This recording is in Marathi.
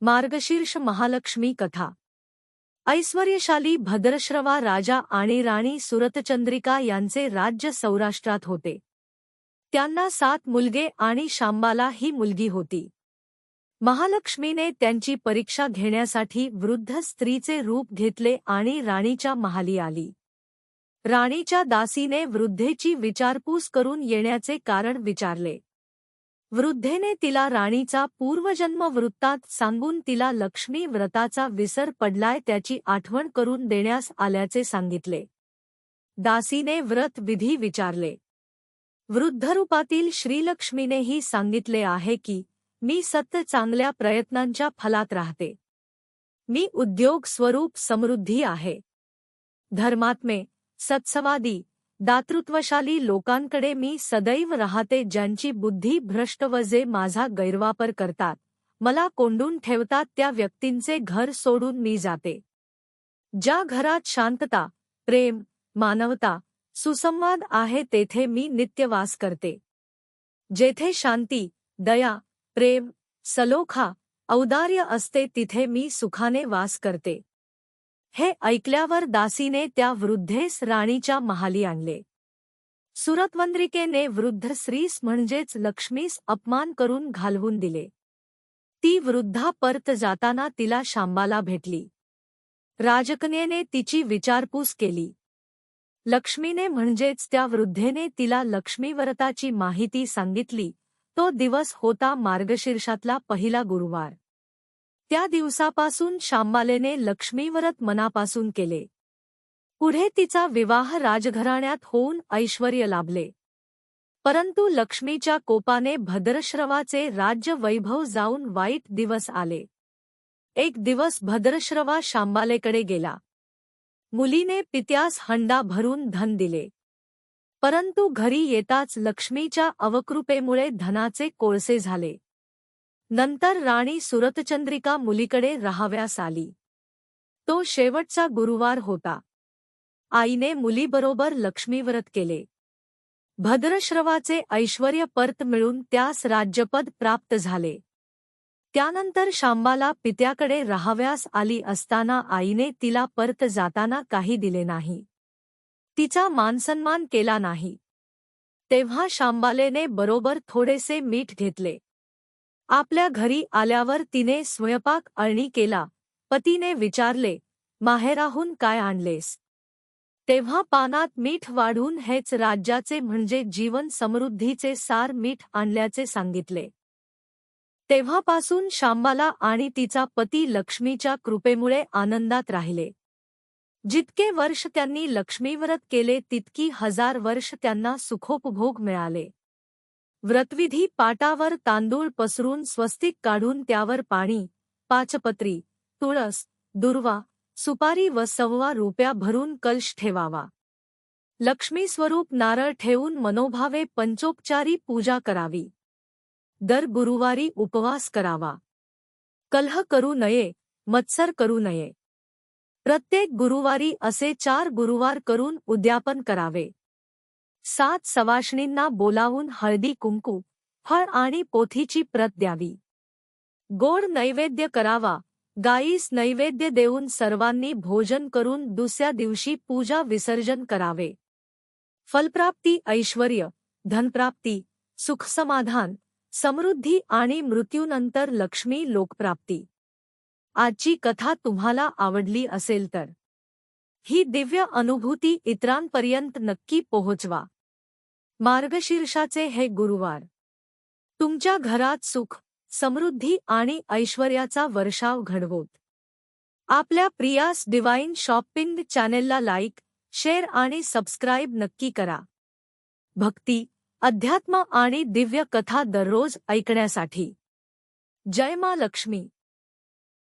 मार्गशीर्ष महालक्ष्मी कथा. ऐश्वर्यशाली भद्रश्रवा राजा आणि राणी सुरतचंद्रिका यांचे राज्य सौराष्ट्रात होते. त्यांना सात मुलगे आणि शांबाला ही मुलगी होती. महालक्ष्मीने त्यांची परीक्षा घेण्यासाठी वृद्ध स्त्रीचे रूप घेतले आणि राणीच्या महाली आली. राणीच्या दासीने वृद्धेची विचारपूस करून येण्याचे कारण विचारले. वृद्धेने तिला राणीचा पूर्वजन्म वृत्तात सांगून तिला लक्ष्मी व्रताचा विसर पडलाय त्याची आठवण करून देण्यास आल्याचे सांगितले. दासीने व्रत विधी विचारले. वृद्धरूपातील श्रीलक्ष्मीनेही सांगितले आहे की मी सत्य चांगल्या प्रयत्नांच्या फलात राहते. मी उद्योग स्वरूप समृद्धी आहे. धर्मात्मे सत्सवादी दातृत्वशाली लोकांकडे मी सदैव राहते ज्यांची बुद्धी भ्रष्ट व जे माझा गैरवापर करतात. मला कोंडून ठेवतात त्या व्यक्तींचे घर सोडून मी जाते. ज्या घरात शांतता प्रेम मानवता सुसंवाद आहे तेथे मी नित्यवास करते. जेथे शांती दया प्रेम सलोखा औदार्य असते तिथे मी सुखाने वास करते. हे ऐकल्यावर दासीने त्या वृद्धेस राणीच्या महाली आणले. सुरतवंद्रिकेने वृद्ध स्त्रीस म्हणजेच लक्ष्मीस अपमान करून घालवून दिले. ती वृद्धा परत जाताना तिला शांबाला भेटली. राजकन्येने तिची विचारपूस केली. लक्ष्मीने म्हणजेच त्या वृद्धेने तिला लक्ष्मीव्रताची माहिती सांगितली. तो दिवस होता मार्गशीर्षातला पहिला गुरुवार. त्या दिवसापासून शांबालेने लक्ष्मीव्रत मनापासून केले. पुढे तिचा विवाह राजघराण्यात होऊन ऐश्वर लाभले. परंतु लक्ष्मीच्या कोपाने भद्रश्रवाचे राज्य वैभव जाऊन वाईट दिवस आले. एक दिवस भद्रश्रवा शांबालेकडे गेला. मुलीने पित्यास हंडा भरून धन दिले. परंतु घरी येताच लक्ष्मीच्या अवकृपेमुळे धनाचे कोळसे झाले. नंतर राणी सुरतचंद्रिका मुलीकडे राहाव्यास आली. तो शेवटचा गुरुवार होता. आईने मुलीबरोबर लक्ष्मीव्रत केले. भद्रश्रवाचे ऐश्वर्य परत मिळून त्यास राज्यपद प्राप्त झाले. त्यानंतर शांबाला पित्याकडे राहाव्यास आली असताना आईने तिला परत जाताना काही दिले नाही. तिचा मानसन्मान केला नाही. तेव्हा शांबालेने बरोबर थोडेसे मीठ घेतले. आपल्या घरी आल्यावर तिने स्वयंपाक अळणी केला. पतीने विचारले माहेराहून काय आणलेस? तेव्हा पानात मीठ वाढून हेच राज्याचे म्हणजे जीवन समृद्धीचे सार मीठ आणल्याचे सांगितले. तेव्हापासून शांबाला आणि तिचा पती लक्ष्मीच्या कृपेमुळे आनंदात राहिले. जितके वर्ष त्यांनी लक्ष्मीव्रत केले तितकी हजार वर्ष त्यांना सुखोपभोग मिळाले. व्रतविधी पाटावर तांदूळ पसरून स्वस्तिक काढून त्यावर पाणी पाचपत्री तुळस दुर्वा सुपारी व सव्वा रुपया भरून कलश ठेवावा. लक्ष्मी स्वरूप नारळ ठेवून मनोभावे पंचोपचारी पूजा करावी. दर गुरुवारी उपवास करावा. कलह करू नये मत्सर करू नये. प्रत्येक गुरुवारी असे चार गुरुवार करून उद्यापन करावे. सात सवाष्णींना बोलावून हळदी कुंकू फळ आणि पोथीची प्रत द्यावी. गोड नैवेद्य करावा. गायीस नैवेद्य देऊन सर्वांनी भोजन करून दुसऱ्या दिवशी पूजा विसर्जन करावे. फलप्राप्ती ऐश्वर धनप्राप्ती सुखसमाधान समृद्धी आणि मृत्यूनंतर लक्ष्मी लोकप्राप्ती. आजची कथा तुम्हाला आवडली असेल तर. ही दिव्य अनुभूती इतरांपर्यंत नक्की पोहोचवा. मार्गशीर्षाचे हे गुरुवार. तुमच्या घरात सुख समृद्धी आणि ऐश्वर्याचा वर्षाव घडवोत. आपल्या प्रियास डिवाइन शॉपिंग चॅनेलला लाईक शेअर आणि सबस्क्राईब नक्की करा. भक्ती अध्यात्म आणि दिव्य कथा दररोज ऐकण्यासाठी. जय मा लक्ष्मी.